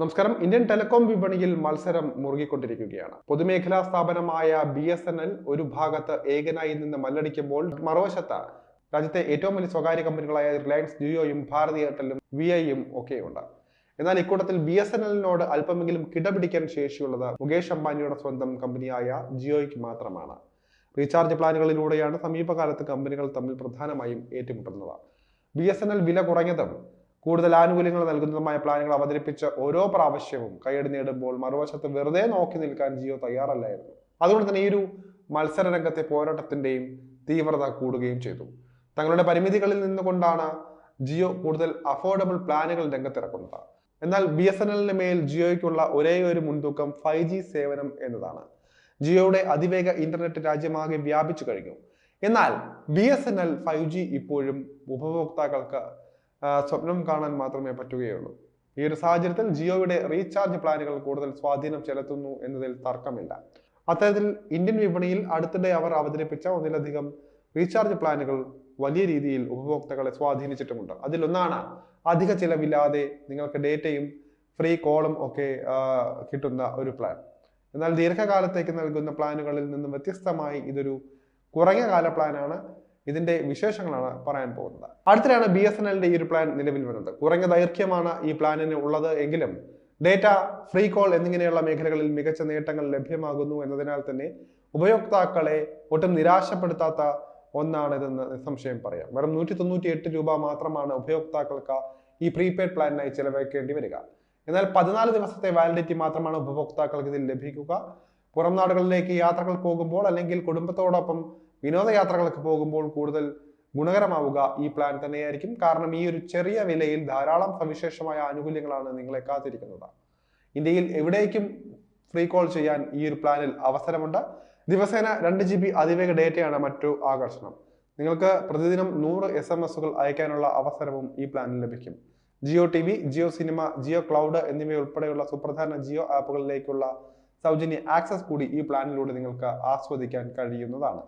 നമസ്കാരം. Indian telecom വിപണിയിൽ മത്സരം മുറുകിക്കൊണ്ടിരിക്കുകയാണ്. പൊതുമേഖലാ സ്ഥാപനമായ ബി എസ് എൻ എൽ ഒരു ഭാഗത്ത് ഏകനായി നിന്ന് മല്ലടിക്കുമ്പോൾ മറുവശത്ത് രാജ്യത്തെ ഏറ്റവും വലിയ സ്വകാര്യ കമ്പനികളായ റിലയൻസ് ജിയോയും ഭാരതി എയർടെലും വി ഐയും ഒക്കെയുണ്ട്. എന്നാൽ ഇക്കൂട്ടത്തിൽ ബി എസ് എൻ എല്ലിനോട് അല്പമെങ്കിലും കിടപിടിക്കാൻ ശേഷിയുള്ളത് മുകേഷ് അംബാനിയുടെ സ്വന്തം കമ്പനിയായ ജിയോയ്ക്ക് മാത്രമാണ്. റീചാർജ് പ്ലാനുകളിലൂടെയാണ് സമീപകാലത്ത് കമ്പനികൾ തമ്മിൽ പ്രധാനമായും ഏറ്റുമുട്ടുന്നത്. ബി എസ് എൻ എൽ വില കുറഞ്ഞതും കൂടുതൽ ആനുകൂല്യങ്ങൾ നൽകുന്നതുമായ പ്ലാനുകൾ അവതരിപ്പിച്ച ഓരോ പ്രാവശ്യവും കൈയടി നേടുമ്പോൾ മറുവശത്ത് വെറുതെ നോക്കി നിൽക്കാൻ ജിയോ തയ്യാറല്ലായിരുന്നു. അതുകൊണ്ട് തന്നെ ഈ ഒരു മത്സര രംഗത്തെ പോരാട്ടത്തിന്റെയും തീവ്രത കൂടുകയും ചെയ്തു. തങ്ങളുടെ പരിമിതികളിൽ നിന്നുകൊണ്ടാണ് ജിയോ കൂടുതൽ അഫോർഡബിൾ പ്ലാനുകൾ രംഗത്തിറക്കുന്നത്. എന്നാൽ ബി എസ് എൻ എല്ലിന് മേൽ ജിയോയ്ക്കുള്ള ഒരേ ഒരു മുൻതൂക്കം ഫൈവ് ജി സേവനം എന്നതാണ്. ജിയോയുടെ അതിവേഗ ഇന്റർനെറ്റ് രാജ്യമാകെ വ്യാപിച്ചു കഴിഞ്ഞു. എന്നാൽ B S N L five G ഇപ്പോഴും ഉപഭോക്താക്കൾക്ക് സ്വപ്നം കാണാൻ മാത്രമേ പറ്റുകയുള്ളൂ. ഈ ഒരു സാഹചര്യത്തിൽ ജിയോയുടെ റീചാർജ് പ്ലാനുകൾ കൂടുതൽ സ്വാധീനം ചെലുത്തുന്നു എന്നതിൽ തർക്കമില്ല. അത്തരത്തിൽ ഇന്ത്യൻ വിപണിയിൽ അടുത്തിടെ അവർ അവതരിപ്പിച്ച ഒന്നിലധികം റീചാർജ് പ്ലാനുകൾ വലിയ രീതിയിൽ ഉപഭോക്താക്കളെ സ്വാധീനിച്ചിട്ടുമുണ്ട്. അതിലൊന്നാണ് അധിക ചിലവില്ലാതെ നിങ്ങൾക്ക് ഡേറ്റയും ഫ്രീ കോളും ഒക്കെ കിട്ടുന്ന ഒരു പ്ലാൻ. എന്നാൽ ദീർഘകാലത്തേക്ക് നൽകുന്ന പ്ലാനുകളിൽ നിന്നും വ്യത്യസ്തമായി ഇതൊരു കുറഞ്ഞ കാല പ്ലാനാണ്. ഇതിന്റെ വിശേഷങ്ങളാണ് പറയാൻ പോകുന്നത്. അടുത്തിടെയാണ് ബി എസ് എൻ എല്ലിന്റെ ഈ ഒരു പ്ലാൻ നിലവിൽ വരുന്നത്. കുറഞ്ഞ ദൈർഘ്യമാണ് ഈ പ്ലാനിന് ഉള്ളത് എങ്കിലും ഡേറ്റ ഫ്രീ കോൾ എന്നിങ്ങനെയുള്ള മേഖലകളിൽ മികച്ച നേട്ടങ്ങൾ ലഭ്യമാകുന്നു എന്നതിനാൽ തന്നെ ഉപയോക്താക്കളെ ഒട്ടും നിരാശപ്പെടുത്താത്ത ഒന്നാണിതെന്ന് നിസ്സംശയം പറയാം. വെറും നൂറ്റി തൊണ്ണൂറ്റി എട്ട് രൂപ മാത്രമാണ് ഉപയോക്താക്കൾക്ക് ഈ പ്രീപെയ്ഡ് പ്ലാനിനായി ചെലവഴിക്കേണ്ടി വരിക. എന്നാൽ പതിനാല് ദിവസത്തെ വാലിഡിറ്റി മാത്രമാണ് ഉപഭോക്താക്കൾക്ക് ഇതിൽ ലഭിക്കുക. പുറം നാടുകളിലേക്ക് യാത്രകൾ പോകുമ്പോൾ അല്ലെങ്കിൽ കുടുംബത്തോടൊപ്പം വിനോദയാത്രകൾക്ക് പോകുമ്പോൾ കൂടുതൽ ഗുണകരമാവുക ഈ പ്ലാൻ തന്നെയായിരിക്കും. കാരണം ഈ ഒരു ചെറിയ വിലയിൽ ധാരാളം സവിശേഷമായ ആനുകൂല്യങ്ങളാണ് നിങ്ങളെ കാത്തിരിക്കുന്നത്. ഇന്ത്യയിൽ എവിടേക്കും ഫ്രീ കോൾ ചെയ്യാൻ ഈ ഒരു പ്ലാനിൽ അവസരമുണ്ട്. ദിവസേന രണ്ട് ജി ബി അതിവേഗ ഡേറ്റയാണ് മറ്റു ആകർഷണം. നിങ്ങൾക്ക് പ്രതിദിനം നൂറ് എസ് എം എസുകൾ അയക്കാനുള്ള അവസരവും ഈ പ്ലാനിൽ ലഭിക്കും. Jio T V Jio cinema Jio cloud എന്നിവയുൾപ്പെടെയുള്ള സുപ്രധാന ജിയോ ആപ്പുകളിലേക്കുള്ള സൗജന്യ ആക്സസ് കൂടി ഈ പ്ലാനിലൂടെ നിങ്ങൾക്ക് ആസ്വദിക്കാൻ കഴിയുന്നതാണ്.